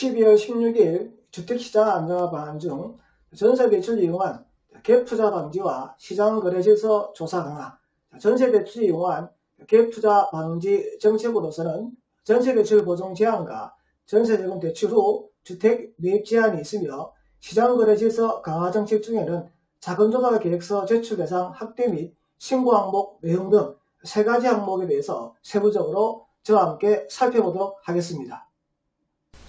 16일 주택시장 안정화 방안 중 전세 대출 이용한 갭 투자 방지와 시장 거래 질서 조사 강화, 전세 대출 이용한 갭 투자 방지 정책으로서는 전세 대출 보증 제한과 전세자금 대출 후 주택 매입 제한이 있으며 시장 거래 질서 강화 정책 중에는 자금 조달 계획서 제출 대상 확대 및 신고 항목 내용 등 세 가지 항목에 대해서 세부적으로 저와 함께 살펴보도록 하겠습니다.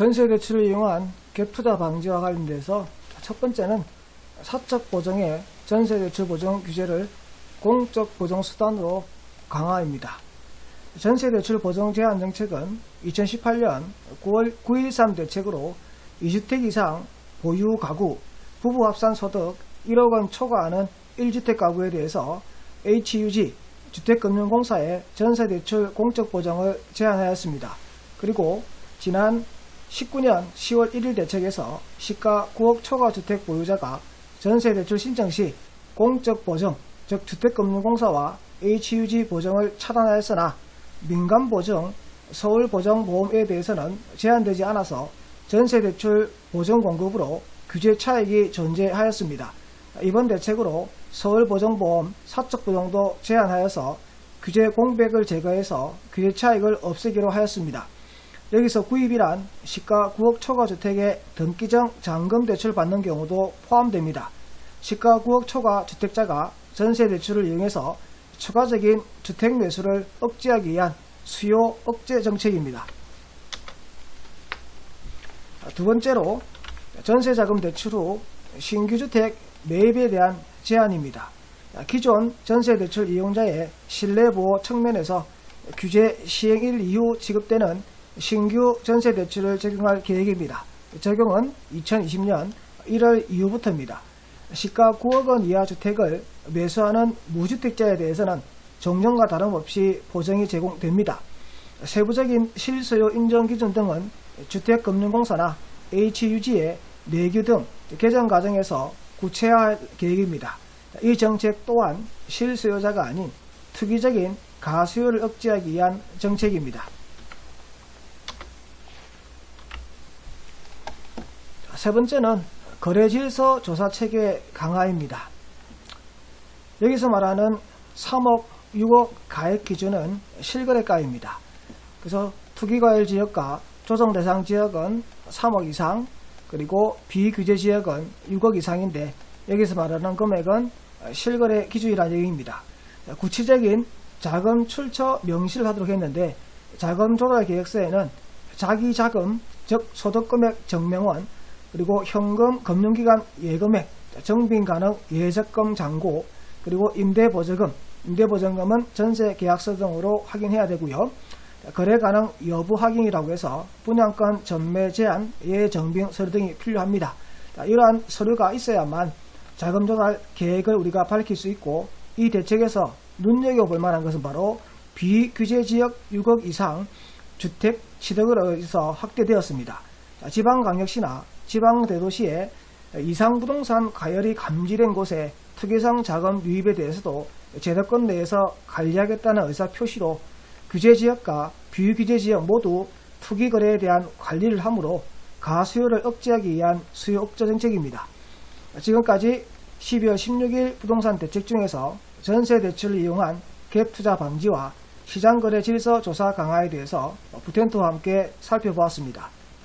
전세 대출을 이용한 갭투자 방지와 관련돼서 첫 번째는 사적 보정의 전세 대출 보정 규제를 공적 보정 수단으로 강화입니다. 전세 대출 보정 제한 정책은 2018년 9월 9.13 대책으로 2주택 이상 보유 가구, 부부 합산 소득 1억 원 초과하는 1주택 가구에 대해서 HUG 주택금융공사의 전세대출 공적 보정을 제한하였습니다. 그리고 지난 19년 10월 1일 대책에서 시가 9억 초과 주택 보유자가 전세 대출 신청 시 공적 보정, 즉 주택금융공사와 HUG 보정을 차단하였으나 민간 보증, 서울보정보험에 대해서는 제한되지 않아서 전세 대출 보정 공급으로 규제 차익이 존재하였습니다. 이번 대책으로 서울보정보험 사적보정도 제한하여서 규제 공백을 제거해서 규제 차익을 없애기로 하였습니다. 여기서 구입이란 시가 9억 초과 주택의 등기정 잔금 대출 받는 경우도 포함됩니다. 시가 9억 초과 주택자가 전세 대출을 이용해서 추가적인 주택 매수를 억제하기 위한 수요 억제 정책입니다. 두 번째로 전세자금 대출 후 신규 주택 매입에 대한 제한입니다. 기존 전세대출 이용자의 신뢰보호 측면에서 규제 시행일 이후 지급되는 신규 전세대출을 적용할 계획입니다. 적용은 2020년 1월 이후부터입니다. 시가 9억 원 이하 주택을 매수하는 무주택자에 대해서는 정년과 다름없이 보정이 제공됩니다. 세부적인 실소요 인정 기준 등은 주택금융공사나 HUG의 내규 등 개정 과정에서 구체화할 계획입니다. 이 정책 또한 실수요자가 아닌 투기적인 가수요를 억제하기 위한 정책입니다. 세 번째는 거래질서 조사 체계 강화입니다. 여기서 말하는 3억, 6억 가액 기준은 실거래가입니다. 그래서 투기과열 지역과 조정 대상 지역은 3억 이상, 그리고 비규제 지역은 6억 이상인데 여기서 말하는 금액은 실거래 기준이라는 얘기입니다. 구체적인 자금 출처 명시를 하도록 했는데 자금 조달 계획서에는 자기 자금, 즉 소득금액 정명원, 그리고 현금 금융기관 예금액, 정빈 가능 예적금 잔고, 그리고 임대보조금, 임대보증금은 전세 계약서 등으로 확인해야 되고요. 거래 가능 여부 확인이라고 해서 분양권 전매 제한, 예정빙 서류 등이 필요합니다. 이러한 서류가 있어야만 자금 조달 계획을 우리가 밝힐 수 있고 이 대책에서 눈여겨볼 만한 것은 바로 비규제 지역 6억 이상 주택 취득을 해서 확대되었습니다. 지방광역시나 지방대도시에 이상부동산 가열이 감지된 곳에 특이상 자금 유입에 대해서도 제도권 내에서 관리하겠다는 의사 표시로 규제 지역과 비규제 지역 모두 투기 거래에 대한 관리를 하므로 가수요를 억제하기 위한 수요 억제 정책입니다. 지금까지 12월 16일 부동산 대책 중에서 전세 대출을 이용한 갭 투자 방지와 시장거래 질서 조사 강화에 대해서 부텐트와 함께 살펴보았습니다.